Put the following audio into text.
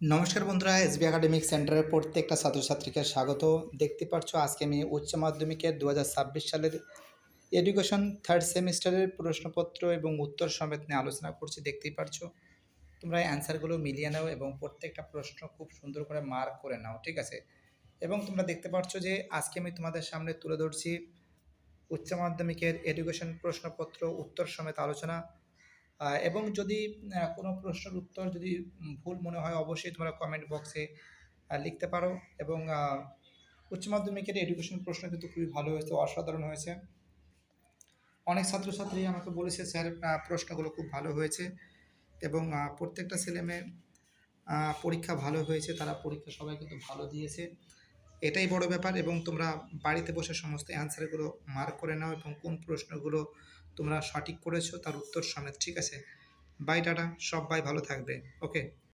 নমস্কার বন্ধুরা, SB academic সেন্টারের প্রত্যেকটা ছাত্রছাত্রীকে স্বাগত। দেখতে পাচ্ছ, আজকে আমি উচ্চ মাধ্যমিকের দু হাজার ছাব্বিশ সালের এডুকেশন থার্ড সেমিস্টারের প্রশ্নপত্র এবং উত্তর সমেত নিয়ে আলোচনা করছি। দেখতেই পারছ তোমরা অ্যান্সারগুলো মিলিয়ে নাও এবং প্রত্যেকটা প্রশ্ন খুব সুন্দর করে মার্ক করে নাও, ঠিক আছে? এবং তোমরা দেখতে পাচ্ছ যে, আজকে আমি তোমাদের সামনে তুলে ধরছি উচ্চ মাধ্যমিকের এডুকেশন প্রশ্নপত্র, উত্তর সমেত আলোচনা। এবং যদি কোনো প্রশ্নের উত্তর যদি ভুল মনে হয়, অবশ্যই তোমরা কমেন্ট বক্সে লিখতে পারো এবং উচ্চ মাধ্যমিকের এডুকেশন প্রশ্ন কিন্তু খুবই ভালো হয়েছে, অসাধারণ হয়েছে। অনেক ছাত্রছাত্রী আমাকে বলেছে, স্যার প্রশ্নগুলো খুব ভালো হয়েছে এবং প্রত্যেকটা ছেলে মেয়ে পরীক্ষা ভালো হয়েছে, তারা পরীক্ষা সবাই কিন্তু ভালো দিয়েছে। এটাই বড় ব্যাপার এবং তোমরা বাড়িতে বসে সমস্ত অ্যান্সারগুলো মার্ক করে নাও এবং কোন প্রশ্নগুলো তোমরা সঠিক করেছ তার উত্তর সমেত, ঠিক আছে? বাই টাটা। সবাই ভালো থাকবে। ওকে